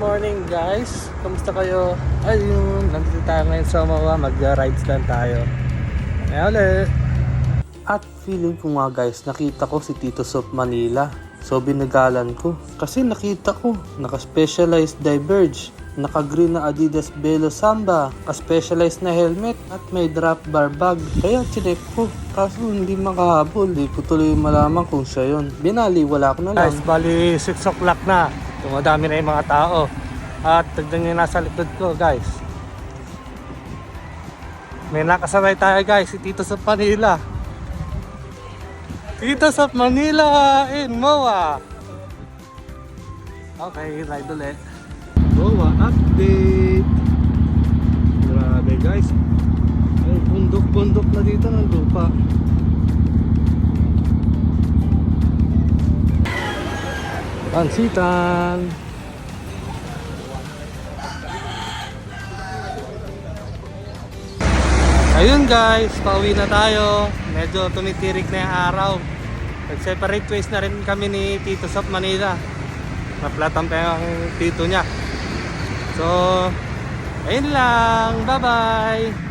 morning guys, kamusta kayo? Ayun, nandito tayo ngayon sa Mawa, mag-rides lang tayo. Kaya ulit. At feeling ko nga guys, nakita ko si Tito Sop Manila. So binagalan ko. Kasi nakita ko, naka-specialized Diverge, naka-green na Adidas Velo Samba, ka-specialized na helmet, at may drop bar bag. Kaya chinek ko. Kaso hindi makahabol, di ko tuloy malaman kung siya yun. Binali, wala ko na lang. Guys, bali 6 o'clock na. Tumadami na yung mga tao. At tignan nyo nasa likod ko guys. May nakasabay tayo guys, si Tito sa Manila. Tito sa Manila in Moa. Okay, ride ulit. Moa update. Grabe guys. Ay, bundok-bundok na dito ng lupa. Pansitan. Ayun guys, pauwi na tayo. Medyo tumitirik na yung araw. Nag-separate ways na rin kami ni Tito Sop Manila. Naplatang pa yung tito niya. So, ayun lang. Bye-bye!